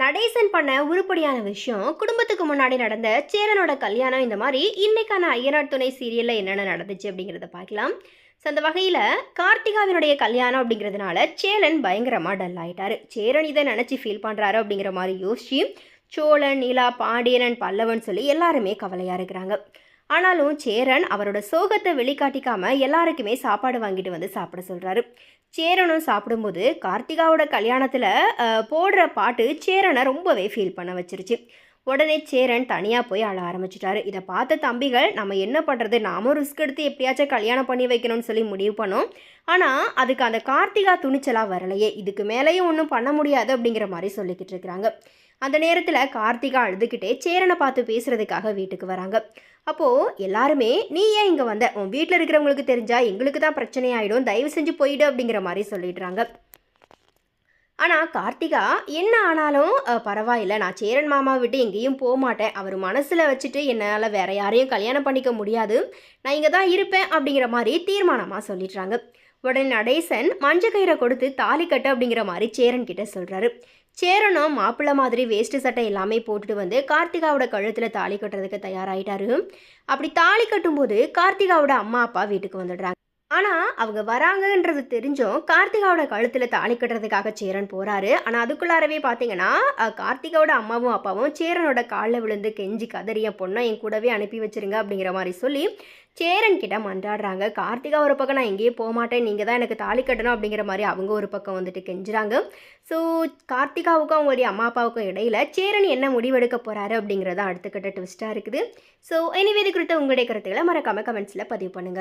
நடேசன் பண்ண உருப்படியான விஷயம் குடும்பத்துக்கு முன்னாடி நடந்த சேரனோட கல்யாணம் இந்த மாதிரி இன்னைக்கான ஐயனார் துணை சீரியலில் என்னென்ன நடந்துச்சு அப்படிங்கிறத பார்க்கலாம். ஸோ அந்த வகையில் கார்த்திகாவினுடைய கல்யாணம் அப்படிங்கிறதுனால சேலன் பயங்கரமாக டல் ஆயிட்டாரு. சேரன் இதை நினச்சி ஃபீல் பண்ணுறாரு அப்படிங்கிற மாதிரி யோசிச்சு சோழன் நீலா பாண்டியனன் பல்லவன் சொல்லி எல்லாருமே கவலையாக இருக்கிறாங்க. ஆனாலும் சேரன் அவரோட சோகத்தை வெளிக்காட்டிக்காம எல்லாருக்குமே சாப்பாடு வாங்கிட்டு வந்து சாப்பிட சொல்கிறாரு சேரனும் சாப்பிடும்போது கார்த்திகாவோட கல்யாணத்தில் போடுற பாட்டு சேரனை ரொம்பவே ஃபீல் பண்ண வச்சிருச்சு. உடனே சேரன் தனியாக போய் அழ ஆரம்பிச்சிட்டாரு. இதை பார்த்த தம்பிகள் நம்ம என்ன பண்ணுறது நாமும் ரிஸ்க் எடுத்து எப்படியாச்சும் கல்யாணம் பண்ணி வைக்கணும்னு சொல்லி முடிவு பண்ணோம். ஆனால் அதுக்கு அந்த கார்த்திகா துணிச்சலாக வரலையே. இதுக்கு மேலேயும் ஒன்றும் பண்ண முடியாது அப்படிங்கிற மாதிரி சொல்லிக்கிட்டு இருக்கிறாங்க. அந்த நேரத்தில் கார்த்திகா அழுதுகிட்டே சேரனை பார்த்து பேசுகிறதுக்காக வீட்டுக்கு வராங்க. அப்போது எல்லாருமே நீ ஏன் இங்கே வந்த? உன் வீட்டில் இருக்கிறவங்களுக்கு தெரிஞ்சால் எங்களுக்கு தான் பிரச்சனை ஆகிடும் தயவு செஞ்சு போயிடு அப்படிங்கிற மாதிரி சொல்லிடுறாங்க. ஆனால் கார்த்திகா என்ன ஆனாலும் பரவாயில்ல. நான் சேரன் மாமாவை விட்டு எங்கேயும் போக மாட்டேன். அவர் மனசில் வச்சுட்டு என்னால் வேற யாரையும் கல்யாணம் பண்ணிக்க முடியாது. நான் இங்கே தான் இருப்பேன் அப்படிங்கிற மாதிரி தீர்மானமாக சொல்லிடுறாங்க. உடனே நடேசன் மஞ்ச கயிறை கொடுத்து தாலி கட்டு அப்படிங்கிற மாதிரி சேரன் கிட்ட சொல்கிறாரு சேரனும் மாப்பிள்ளை மாதிரி வேஷ்டி சட்டை எல்லாமே போட்டுட்டு வந்து கார்த்திகாவோட கழுத்தில் தாலி கட்டுறதுக்கு தயாராகிட்டாரு அப்படி தாலி கட்டும்போது கார்த்திகாவோட அம்மா அப்பா வீட்டுக்கு வந்துடுறாங்க. ஆனால் அவங்க வராங்கன்றது தெரிஞ்சும் கார்த்திகாவோட கழுத்தில் தாலி கட்டுறதுக்காக சேரன் போகிறாரு ஆனால் அதுக்குள்ளாரவே பார்த்தீங்கன்னா கார்த்திகாவோட அம்மாவும் அப்பாவும் சேரனோட காலில் விழுந்து கெஞ்சி கதறி என் பொண்ணை என் கூடவே அனுப்பி வச்சிருங்க அப்படிங்கிற மாதிரி சொல்லி சேரன் கிட்ட மன்றாடுறாங்க. கார்த்திகா ஒரு பக்கம் நான் எங்கேயும் போக மாட்டேன். நீங்கள் தான் எனக்கு தாலி கட்டணும் அப்படிங்கிற மாதிரி அவங்க ஒரு பக்கம் வந்துட்டு கெஞ்சுறாங்க. ஸோ கார்த்திகாவுக்கும் அவங்களுடைய அம்மா அப்பாவுக்கும் இடையில சேரன் என்ன முடிவெடுக்க போகிறாரு அப்படிங்கிறத அடுத்த கட்ட ட்விஸ்ட்டாக இருக்குது. ஸோ எனிவே இது குறித்த உங்களுடைய கருத்துக்களை மறக்காமல் கமெண்ட்ஸில் பதிவு பண்ணுங்கள்